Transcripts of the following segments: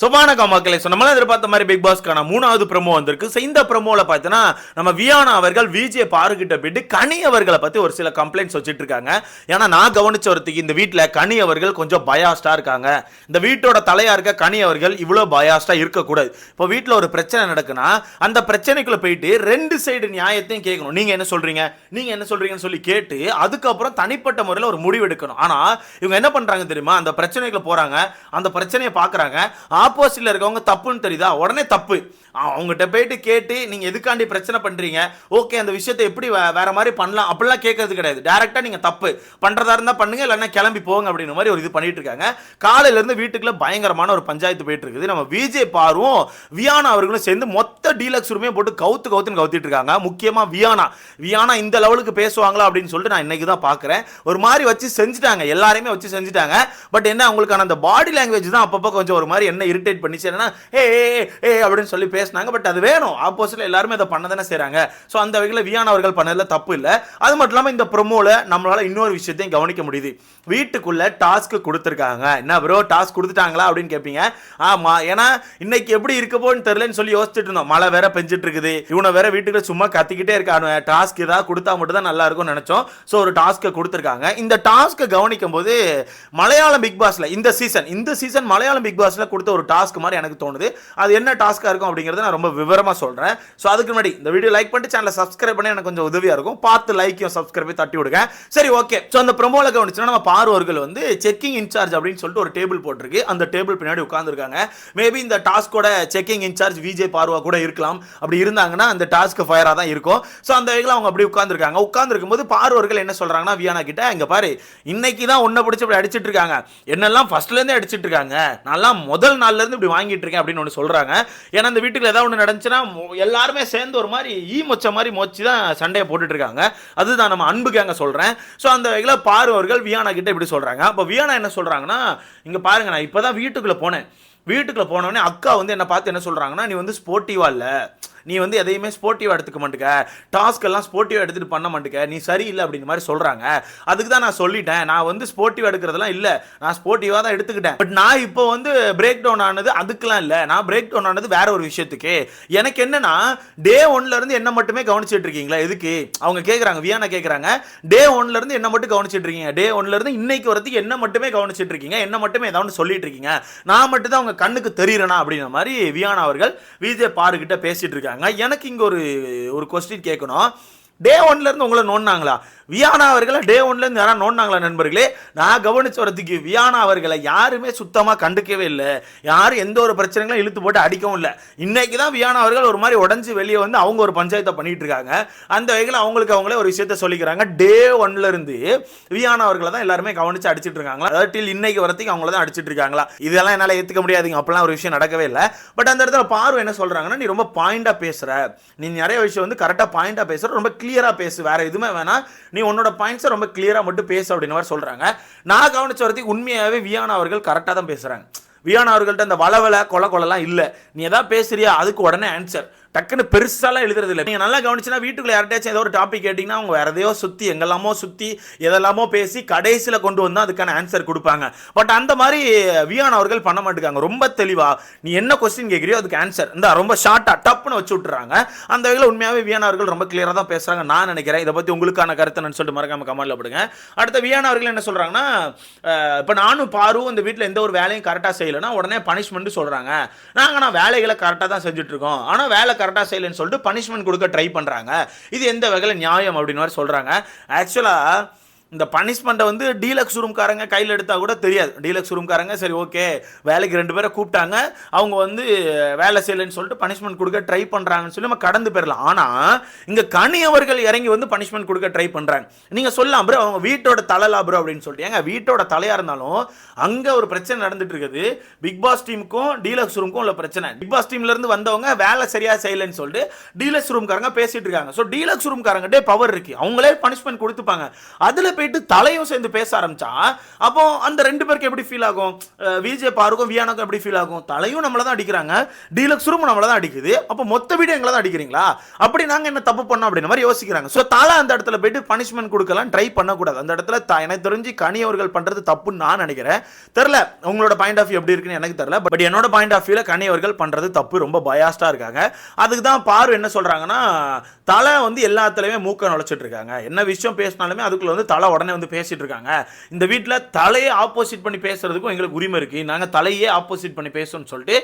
சுபானகா மக்களை ஸோ நம்மளாம் எதிர்பார்த்த மாதிரி பிக் பாஸ்க்கான மூணாவது ப்ரமோ வந்திருக்கு. ஸோ இந்த ப்ரமோவில் பார்த்தீங்கன்னா நம்ம வியானா அவர்கள் விஜே பாருகிட்ட போயிட்டு கனி அவர்களை பற்றி ஒரு சில கம்ப்ளைண்ட்ஸ் வச்சுட்டு இருக்காங்க. ஏன்னா நான் கவனிச்ச ஒருத்திக்கு இந்த வீட்டில் கனி அவர்கள் கொஞ்சம் பயாஸ்டாக இருக்காங்க. இந்த வீட்டோட தலையாக இருக்க கனி அவர்கள் இவ்வளோ பயாஸ்டாக இருக்கக்கூடாது. இப்போ வீட்டில் ஒரு பிரச்சனை நடக்குன்னா அந்த பிரச்சனைக்குள்ள போயிட்டு ரெண்டு சைடு நியாயத்தையும் கேட்கணும். நீங்கள் என்ன சொல்கிறீங்க நீங்கள் என்ன சொல்கிறீங்கன்னு சொல்லி கேட்டு அதுக்கப்புறம் தனிப்பட்ட முறையில் ஒரு முடிவு எடுக்கணும். ஆனால் இவங்க என்ன பண்ணுறாங்க தெரியுமா? அந்த பிரச்சனைக்குள்ள போகிறாங்க அந்த பிரச்சனையை பார்க்குறாங்க ஆப்போசிட்ல இருக்கவங்க தப்புன்னு தெரியுதா? உடனே தப்பு. அவங்ககிட்ட போயிட்டு கேட்டு நீங்கள் எதுக்காண்டி பிரச்சனை பண்ணுறீங்க ஓகே அந்த விஷயத்தை எப்படி வே- வேற மாதிரி பண்ணலாம்? அப்படிலாம் கேட்கறது கிடையாது. டேரெக்டாக நீங்கள் தப்பு. பண்ணுறதா இருந்தால் பண்ணுங்க இல்லைன்னா கிளம்பி போங்க அப்படின்ற மாதிரி ஒரு இது பண்ணிட்டு இருக்காங்க. காலையிலேருந்து வீட்டுக்குள்ளே பயங்கரமான ஒரு பஞ்சாயத்து போயிட்டு இருக்குது. நம்ம விஜய் பாரும் வியானா அவர்களும் சேர்ந்து மொத்த டீலக்ஸ் ரூமே போட்டு கவுத்து கவுத்துன்னு கவுத்திட்டு இருக்காங்க. முக்கியமாக வியானா வியானா இந்த லெவலுக்கு பேசுவாங்களா அப்படின்னு சொல்லிட்டு நான் இன்னைக்கு தான் பார்க்குறேன் ஒரு மாதிரி வச்சு செஞ்சுட்டாங்க. எல்லாரையுமே வச்சு செஞ்சுட்டாங்க. பட் என்ன அவங்களுக்கான அந்த பாடி லாங்குவேஜ் தான் அப்பப்போ கொஞ்சம் ஒரு மாதிரி என்ன இரிட்டேட் பண்ணிச்சு. என்னன்னா ஏ ஏ அப்படின்னு சொல்லி பேசினாங்க. பட் அது வேணும். ஆப்போசிட்ல எல்லாருமே அதை பண்ண தானே செய்கிறாங்க ஸோ அந்த வகையில் வியான் அவர்கள் தப்பு இல்லை. அது மட்டும் இல்லாமல் இந்த ப்ரொமோவில் நம்மளால் இன்னொரு விஷயத்தையும் கவனிக்க முடியுது. வீட்டுக்குள்ள டாஸ்க் கொடுத்துருக்காங்க. என்ன ப்ரோ டாஸ்க் கொடுத்துட்டாங்களா? அப்படின்னு கேட்பீங்க ஆமாம் ஏன்னா இன்னைக்கு எப்படி இருக்க போன்னு தெரிலன்னு சொல்லி யோசிச்சுட்டு இருந்தோம். மழை வேற பெஞ்சிட்டு இருக்குது. இவனை வேற வீட்டுக்குள்ள சும்மா கத்திக்கிட்டே இருக்கானு டாஸ்க் ஏதாவது கொடுத்தா மட்டும் தான் நல்லா இருக்கும்னு நினச்சோம். ஸோ ஒரு டாஸ்க்கை கொடுத்துருக்காங்க. இந்த டாஸ்க்கை கவனிக்கும் போது மலையாளம் பிக் பாஸில் இந்த சீசன் இந்த சீசன் மலையாளம் பிக் பாஸில் கொடுத்த ஒரு டாஸ்க் மாதிரி எனக்கு தோணுது. அது என்ன டாஸ்க்காக இருக்கும் அப்படிங்கறத நான் ரொம்ப விவரமா சொல்றேன். ஸோ அதுக்கு முன்னாடி இந்த வீடியோ லைக் பண்ணிட்டு சேனலை சப்ஸ்கிரைப் பண்ணி எனக்கு கொஞ்சம் உதவியா இருக்கும். பார்த்து லைக்கையும் சப்ஸ்கிரைபையும் தட்டி விடுங்க. சரி ஓகே ஸோ அந்த ப்ரொமோவில் கவனிச்சுன்னா நம்ம பார்வர்கள் வந்து செக்கிங் இன்சார்ஜ் அப்படின்னு சொல்லிட்டு ஒரு டேபிள் போட்டிருக்கு. அந்த டேபிள் பின்னாடி உட்காந்துருக்காங்க மேபி இந்த டாஸ்கோட செக்கிங் இன்சார்ஜ் விஜய் பார்வா கூட இருக்கலாம். அப்படி இருந்தாங்கன்னா அந்த டாஸ்க் ஃபயராக தான் இருக்கும். ஸோ அந்த வகையில் அவங்க அப்படி உட்காந்துருக்காங்க உட்காந்துருக்கும் போது பார்வர்கள் என்ன சொல்றாங்கன்னா வியானா கிட்ட இங்கே பாரு இன்னைக்கு தான் ஒன்றை பிடிச்சி இப்படி அடிச்சிட்டு இருக்காங்க. என்னெல்லாம் ஃபர்ஸ்ட்லேருந்தே அடிச்சிட்டு இருக்காங்க. நல்லா முதல் நாள் இருந்து இப்படி வாங்கிட்டு இருக்கேன் அப்படின்னு ஒன்று சொல்றாங்க. ஏன்னா அந்த வீட்டுக்கு ஏதாவது ஒன்று நடந்துச்சுன்னா எல்லாருமே சேர்ந்து ஒரு மாதிரி ஈ மொச்ச மாதிரி மொச்சு தான் சண்டையை போட்டுட்டு இருக்காங்க. அதுதான் நம்ம அன்புக்கு சொல்கிறேன் சொல்றேன். ஸோ அந்த வகையில் பாருவர்கள் வியானா கிட்ட இப்படி சொல்றாங்க. அப்போ வியானா என்ன சொல்றாங்கன்னா இங்கே பாருங்க நான் இப்பதான் வீட்டுக்குள்ளே போனேன். வீட்டுக்குள்ளே போனோடனே அக்கா வந்து என்னை பார்த்து என்ன சொல்கிறாங்கன்னா நீ வந்து ஸ்போர்ட்டிவா இல்லை. நீ வந்து எதையுமே ஸ்போர்ட்டிவாக எடுத்துக்க மாட்டுக்க. டாஸ்க் எல்லாம் ஸ்போர்ட்டிவாக எடுத்துட்டு பண்ண மாட்டுக்க. நீ சரியில்லை அப்படின்ற மாதிரி சொல்கிறாங்க அதுக்கு தான் நான் சொல்லிட்டேன். நான் வந்து ஸ்போர்ட்டிவாக எடுக்கிறதெல்லாம் இல்லை. நான் ஸ்போர்ட்டிவாக தான் எடுத்துக்கிட்டேன். பட் நான் இப்போ வந்து பிரேக் டவுன் ஆனது அதுக்கெல்லாம் இல்லை. நான் பிரேக் டவுன் ஆனது வேற ஒரு விஷயத்துக்கு. எனக்கு என்னன்னா டே ஒன்லேருந்து என்ன மட்டுமே கவனிச்சிட்டு இருக்கீங்களா? எதுக்கு? அவங்க கேட்குறாங்க வியானா கேட்குறாங்க டே ஒன்லேருந்து என்ன மட்டும் கவனிச்சிட்டு இருக்கீங்க? டே ஒன்லேருந்து இன்னைக்கு வரதுக்கு என்ன மட்டுமே கவனிச்சிட்டு இருக்கீங்க? என்ன மட்டுமே ஏதாவது சொல்லிட்டு இருக்கீங்க? நான் மட்டும் தான் அவங்க கண்ணுக்கு தெரியறேனா? அப்படின்ற மாதிரி வியானா அவர்கள் விஜய் பாருகிட்ட பேசிட்டு இருக்காங்க. எனக்கு இங்க ஒரு ஒரு கொஸ்டின் கேட்கணும் டே ஒன்லேருந்து உங்களை நோண்டாங்களா வியானா அவர்களை டே ஒன்லேருந்து யாராவது நோண்டாங்களா நண்பர்களே? நான் கவனிச்ச வரதுக்கு வியானா அவர்களை யாருமே சுத்தமாக கண்டுக்கவே இல்லை. யாரும் எந்த ஒரு பிரச்சனைகளும் இழுத்து போட்டு அடிக்கவும் இல்லை. இன்னைக்கு தான் வியானா அவர்கள் ஒரு மாதிரி உடஞ்சி வெளியே வந்து அவங்க ஒரு பஞ்சாயத்தை பண்ணிட்டு இருக்காங்க. அந்த வகையில் அவங்களுக்கு அவங்களே ஒரு விஷயத்த சொல்லிக்கிறாங்க. டே ஒன்லேருந்து வியானா அவர்களை தான் எல்லாருமே கவனிச்சு அடிச்சிட்டு இருக்காங்களா? அதாவது டில் இன்னைக்கு வரத்துக்கு அவங்கள தான் அடிச்சிட்டு இருக்காங்களா? இதெல்லாம் என்னால் ஏற்றுக்க முடியாதுங்க. அப்பெல்லாம் ஒரு விஷயம் நடக்கவே இல்லை. பட் அந்த இடத்துல பார்வை என்ன சொல்கிறாங்கன்னா நீ ரொம்ப பாயிண்டாக பேசுகிற நீ நிறைய விஷயம் வந்து கரெக்டாக பாயிண்டாக பேசுகிற ரொம்ப கிளியரா பேசு. வேற எதுவுமே வேணாம். நீ உன்னோட பாயிண்ட்ஸை ரொம்ப கிளியரா மட்டும் பேசு அப்படின்னு மாதிரி சொல்றாங்க. நான் கவனிச்ச வரதுக்கு உண்மையாவே வியானா அவர்கள் கரெக்டாக தான் பேசுறாங்க. வியானா அவர்கள்ட்ட அந்த வளவல கொலை கொலைலாம் இல்லை. நீ எதாவது பேசுறியா? அதுக்கு உடனே ஆன்சர் டக்குன்னு பெருசாலாம் எழுதுறது இல்லை நீங்கள் நல்லா கவனிச்சுன்னா வீட்டுக்குள்ள யார்கிட்டயாச்சும் ஏதோ ஒரு டாபிக் கேட்டிங்கன்னா அவங்க வேறு எதையோ சுற்றி எங்கெல்லாமோ சுற்றி எதெல்லாமோ பேசி கடைசியில் கொண்டு வந்தால் அதுக்கான ஆன்சர் கொடுப்பாங்க. பட் அந்த மாதிரி வியான் அவர்கள் பண்ண மாட்டேங்காங்க ரொம்ப தெளிவாக நீ என்ன கொஸ்டின் கேட்குறியோ அதுக்கு ஆன்சர் இந்த ரொம்ப ஷார்ட்டாக டப்புன்னு வச்சு விட்டுறாங்க. அந்த வகையில் உண்மையாகவே வியான் அவர்கள் ரொம்ப கிளியராக தான் பேசுகிறாங்க நான் நினைக்கிறேன். இதை பற்றி உங்களுக்கான கருத்தை நான் சொல்லிட்டு மறக்காம கமெண்ட்ல போடுங்க. அடுத்த வியான் அவர்கள் என்ன சொல்கிறாங்கன்னா இப்போ நானும் பாரும் இந்த வீட்டில் எந்த ஒரு வேலையும் கரெக்டாக செய்யலைன்னா உடனே பனிஷ்மெண்ட் சொல்கிறாங்க நாங்கள் நான் வேலைகளை கரெக்டாக தான் செஞ்சுட்டு இருக்கோம். ஆனால் வேலை கரெக்டாக செய்யலைன்னு சொல்லிட்டு பனிஷ்மெண்ட் கொடுக்க ட்ரை பண்ணுறாங்க இது எந்த வகையில் நியாயம் அப்படின்னு மாதிரி சொல்கிறாங்க ஆக்சுவலாக இந்த பனிஷ்மெண்ட்டை வந்து டீலக்ஸ் ரூம்காரங்க கையில் எடுத்தால் கூட தெரியாது. டீலக்ஸ் ரூம்காரங்க சரி ஓகே வேலைக்கு ரெண்டு பேரை கூப்பிட்டாங்க. அவங்க வந்து வேலை செய்யலைன்னு சொல்லிட்டு பனிஷ்மெண்ட் கொடுக்க ட்ரை பண்ணுறாங்கன்னு சொல்லி நம்ம கடந்து போயிடலாம் ஆனால் இங்கே கனி அவர்கள் இறங்கி வந்து பனிஷ்மெண்ட் கொடுக்க ட்ரை பண்ணுறாங்க நீங்கள் சொல்லலாம் ப்ரோ அவங்க வீட்டோட தலைலா ப்ரோ? அப்படின்னு சொல்லிட்டு. ஏங்க வீட்டோட தலையாக இருந்தாலும் அங்கே ஒரு பிரச்சனை நடந்துட்டு இருக்குது பிக் பாஸ் டீமுக்கும் டீலக்ஸ் ரூமுக்கும் உள்ள பிரச்சனை. பிக் பாஸ் டீம்லேருந்து வந்தவங்க வேலை சரியாக செய்யலைன்னு சொல்லிட்டு டீலக்ஸ் ரூம்காரங்க பேசிட்டு இருக்காங்க ஸோ டீலக்ஸ் ரூம்காரங்கிட்டே பவர் இருக்குது அவங்களே பனிஷ்மெண்ட் கொடுத்துப்பாங்க. அதில் போயிட்டு தலையும் சேர்ந்து பேச ஆரம்பிச்சா அப்போ அந்த ரெண்டு பேருக்கு எப்படி ஃபீல் ஆகும்? விஜய் பாருக்கும் வியானாக்கும் எப்படி ஃபீல் ஆகும்? தலையும் நம்மளை தான் அடிக்கிறாங்க டீலக்ஸ் ரூம் தான் அடிக்குது அப்போ மொத்த வீடு எங்களை தான் அடிக்கிறீங்களா? அப்படி நாங்க என்ன தப்பு பண்ணோம் அப்படின்ற மாதிரி யோசிக்கிறாங்க. ஸோ தலை அந்த இடத்துல போயிட்டு பனிஷ்மெண்ட் கொடுக்கலாம் ட்ரை பண்ணக்கூடாது. அந்த இடத்துல எனக்கு தெரிஞ்சு கனி அவர்கள் பண்றது தப்புன்னு நான் நினைக்கிறேன். தெரில உங்களோட பாயிண்ட் ஆஃப் வியூ எப்படி இருக்குன்னு எனக்கு தெரியல பட் என்னோட பாயிண்ட் ஆஃப் வியூல கனி அவர்கள் பண்றது தப்பு ரொம்ப பயாஸ்டா இருக்காங்க. அதுக்கு தான் பாரு என்ன சொல்றாங்கன்னா தலை வந்து எல்லாத்துலயுமே மூக்க நுழைச்சிட்டு இருக்காங்க. என்ன விஷயம் பேசினாலுமே அதுக்குள்ள வந்து தலை உடனே வந்து பேசிகிட்டு இருக்காங்க. இந்த வீட்டில் தலையை ஆப்போசிட் பண்ணி பேசுகிறதுக்கும் எங்களுக்கு உரிமை இருக்குது நாங்கள் தலையே ஆப்போசிட் பண்ணி பேசணும்னு சொல்லிட்டு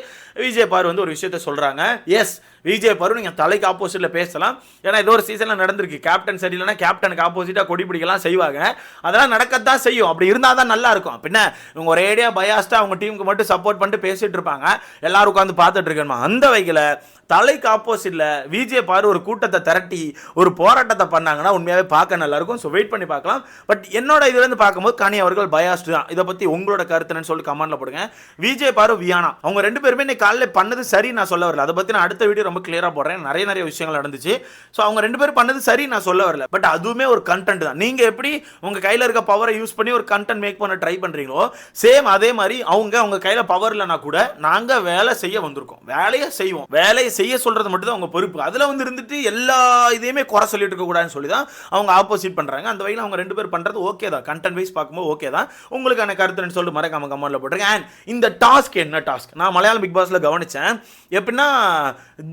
விஜய் பாரு வந்து ஒரு விஷயத்த சொல்கிறாங்க எஸ் விஜய் பாரு நீங்கள் தலைக்கு ஆப்போசிட்டில் பேசலாம். ஏன்னா ஏதோ ஒரு சீசனில் நடந்திருக்கு. கேப்டன் சரியில்லைனா கேப்டனுக்கு ஆப்போசிட்டாக கொடி பிடிக்கலாம் செய்வாங்க. அதெல்லாம் நடக்கத்தான் செய்யும். அப்படி இருந்தால் தான் நல்லா இருக்கும். பின்ன இவங்க ஒரேடியா பயாஸ்ட்டாக அவங்க டீமுக்கு மட்டும் சப்போர்ட் பண்ணிட்டு பேசிகிட்டு இருப்பாங்க. எல்லாரும் உட்காந்து பார்த்துட்டு இருக்கணுமா? அந்த வகையில் தலைக்கு ஆப்போசிட்டில் விஜய் பாரு ஒரு கூட்டத்தை திரட்டி ஒரு போராட்டத்தை பண்ணாங்கன்னா உண்மையாகவே பார்க்க நல்லாயிருக்கும் ஸோ வெயிட் பண்ணி பார்க்கலாம். பட் என்னோட இதுலேருந்து பார்க்கும்போது கனி அவர்கள் பயாஸ்டு தான். இதை பற்றி உங்களோட கருத்துன்னு சொல்லி கமெண்ட்ல போடுங்க. விஜய் பாரு வியானா. அவங்க ரெண்டு பேருமே இன்னைக்கு காலையில் பண்ணது சரி நான் சொல்ல வரல. அதை பற்றி நான் அடுத்த வீடியோ ரொம்ப கிளியராக போடுறேன். நிறைய நிறைய விஷயங்கள் நடந்துச்சு. ஸோ அவங்க ரெண்டு பேரும் பண்ணது சரி நான் சொல்ல வரல. பட் அதுவுமே ஒரு கண்டென்ட் தான். நீங்கள் எப்படி உங்கள் கையில் இருக்க பவரை யூஸ் பண்ணி ஒரு கண்டென்ட் மேக் பண்ண ட்ரை பண்ணுறீங்களோ சேம் அதே மாதிரி அவங்க அவங்க கையில் பவர் இல்லைனா கூட நாங்கள் வேலை செய்ய வந்திருக்கோம். வேலையை செய்வோம். வேலையை செய்ய சொல்கிறது மட்டும் தான் அவங்க பொறுப்பு. அதில் வந்து இருந்துட்டு எல்லா இதையுமே குறை சொல்லிட்டு இருக்கக்கூடாதுன்னு சொல்லி தான் அவங்க ஆப்போசிட் பண்ணுறாங்க அந்த வகையில் அவங்க ரெண்டு பேரும் பேர் பண்ணுறது ஓகே தான். கண்டென்ட் வைஸ் பார்க்கும்போது ஓகே தான். உங்களுக்கான கருத்துன்னு சொல்லிட்டு மறக்காம கமெண்ட்டில் போட்டுருக்கேன். அண்ட் இந்த டாஸ்க் என்ன டாஸ்க் நான் மலையாளம் பிக் பாஸில் கவனித்தேன் எப்படின்னா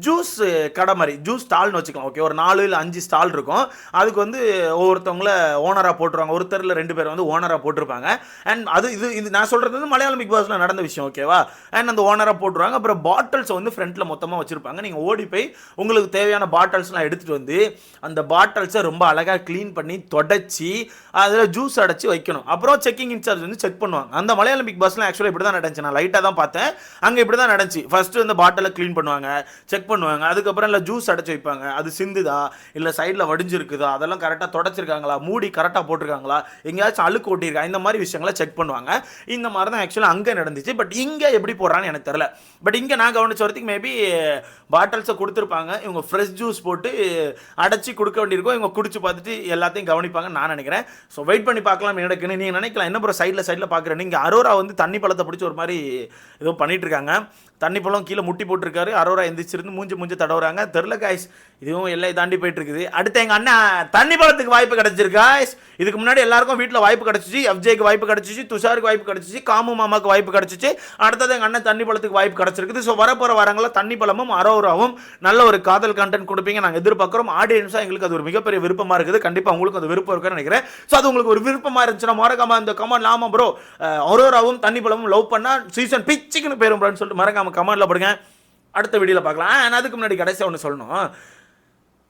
ஜூஸ் கடை மாதிரி ஜூஸ் ஸ்டால்னு வச்சுக்கலாம். ஓகே ஒரு நாலு இல்லை அஞ்சு ஸ்டால் இருக்கும். அதுக்கு வந்து ஒவ்வொருத்தவங்கள ஓனராக போட்டுருவாங்க. ஒருத்தரில் ரெண்டு பேர் வந்து ஓனராக போட்டிருப்பாங்க. அண்ட் அது இது இது நான் சொல்கிறது வந்து மலையாளம் பிக் பாஸில் நடந்த விஷயம் ஓகேவா அண்ட் அந்த ஓனராக போட்டுருவாங்க. அப்புறம் பாட்டில்ஸ் வந்து ஃப்ரண்ட்டில் மொத்தமாக வச்சுருப்பாங்க. நீங்கள் ஓடி போய் உங்களுக்கு தேவையான பாட்டில்ஸ்லாம் எடுத்துகிட்டு வந்து அந்த பாட்டில்ஸை ரொம்ப அழகாக க்ளீன் பண்ணி தொடச்சி அதில் ஜூஸ் அடைச்சி வைக்கணும். அப்புறம் செக்கிங் இன்சார்ஜ் வந்து செக் பண்ணுவாங்க. அந்த மலையாளம் பிக் பாஸ்லாம் ஆக்சுவலாக இப்படி தான் நடந்துச்சு. நான் லைட்டாக தான் பார்த்தேன். அங்கே இப்படி தான் நடந்துச்சு ஃபஸ்ட்டு இந்த பாட்டிலை க்ளீன் பண்ணுவாங்க. செக் பண்ணுவாங்க. அதுக்கப்புறம் இல்லை ஜூஸ் அடைச்சி வைப்பாங்க. அது சிந்துதா? இல்லை சைடில் வடிஞ்சிருக்குதா? அதெல்லாம் கரெக்டாக தொடச்சிருக்காங்களா? மூடி கரெக்டாக போட்டிருக்காங்களா? எங்கேயாச்சும் அழுக்கு ஓட்டியிருக்கா இந்த மாதிரி விஷயங்களை செக் பண்ணுவாங்க. இந்த மாதிரி தான் ஆக்சுவலாக அங்கே நடந்துச்சு. பட் இங்கே எப்படி போடுறான்னு எனக்கு தெரில பட் இங்கே நான் கவனிச்ச வரைக்கும் மேபி பாட்டில்ஸை கொடுத்துருப்பாங்க. இவங்க ஃப்ரெஷ் ஜூஸ் போட்டு அடைச்சி கொடுக்க வேண்டியிருக்கும். இவங்க குடிச்சு பார்த்துட்டு எல்லாத்தையும் கவனிப்பாங்கன்னு நான் நினைக்கிறேன். ஸோ வெயிட் பண்ணி பார்க்கலாம் நடக்குன்னு நீங்கள் நினைக்கலாம். என்ன ப்ரோ சைடில் சைடில் பார்க்குறேன் நீங்கள் அரோரா வந்து தண்ணி பழத்தை பிடிச்சி ஒரு மாதிரி ஏதோ பண்ணிகிட்டு இருக்காங்க. தண்ணி பழம் கீழே முட்டி போட்டிருக்காரு. அரோரா எந்திரிச்சிருந்து மூஞ்சி மூஞ்சி தடவுறாங்க. தெரில காய்ஸ் இதுவும் எல்லை தாண்டி போயிட்டு இருக்குது அடுத்து எங்கள் அண்ணன் தண்ணி பழத்துக்கு வாய்ப்பு கிடச்சிருக்கா இதுக்கு முன்னாடி எல்லாருக்கும் வீட்டில் வாய்ப்பு கிடச்சிச்சு. எஃப்ஜேக்கு வாய்ப்பு கிடச்சிச்சு. துஷாருக்கு வாய்ப்பு கிடச்சிச்சு. காமு மாமாக்கு வாய்ப்பு கிடச்சிச்சு. அடுத்தது எங்கள் அண்ணன் தண்ணி பழத்துக்கு வாய்ப்பு கிடச்சிருக்குது. ஸோ வரப்போகிற வரங்களில் தண்ணி பழமும் அரோராவும் நல்ல ஒரு காதல் கண்டென்ட் கொடுப்பீங்க. நாங்கள் எதிர்பார்க்குறோம். ஆடியன்ஸாக எங்களுக்கு அது ஒரு மிகப்பெரிய விருப்பமாக இருக்குது. கண்டிப்பாக உங்களுக்கு அது விருப்பம் இருக்குன்னு நினைக்கிறேன். ஸோ அது உங்களுக்கு ஒரு விருப்பமாக இருந்துச்சுன்னா மறக்காம இந்த கமெண்ட் ஆமாம் ப்ரோ அரோராவும் தண்ணி பழமும் லவ் பண்ணால் சீசன் பிச்சுக்குன்னு பேரும் ப்ரோன்னு சொல்லிட்டு மறக்காம கமெண்ட்டில் போடுங்க. அடுத்த வீடியோவில் பார்க்கலாம். ஆனால் அதுக்கு முன்னாடி கடைசியாக ஒன்று சொல்லணும்.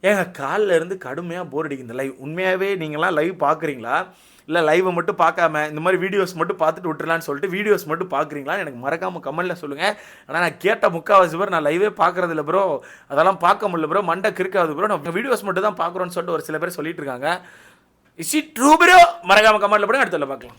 ஏங்க காலில் இருந்து கடுமையாக போர் அடிக்குது லைவ் உண்மையாகவே நீங்களாம் லைவ் பார்க்குறீங்களா? இல்லை லைவை மட்டும் பார்க்காம இந்த மாதிரி வீடியோஸ் மட்டும் பார்த்துட்டு விட்டுறலான்னு சொல்லிட்டு வீடியோஸ் மட்டும் பார்க்குறீங்களா? எனக்கு மறக்காமல் கமெண்டில் சொல்லுங்கள் ஆனால் நான் கேட்ட முக்கால்வாசி பேர் நான் லைவே பார்க்குறது இல்லை ப்ரோ அதெல்லாம் பார்க்க முடியல ப்ரோ மண்டை கிறுக்காது ப்ரோ நான் வீடியோஸ் மட்டும் தான் பார்க்குறோன்னு சொல்லிட்டு ஒரு சில பேர் சொல்லிட்டு இருக்காங்க. இஸ் இட் ட்ரூ ப்ரோ மறக்காம கமெண்ட்ல போடுங்க அடுத்த பார்க்கலாம்.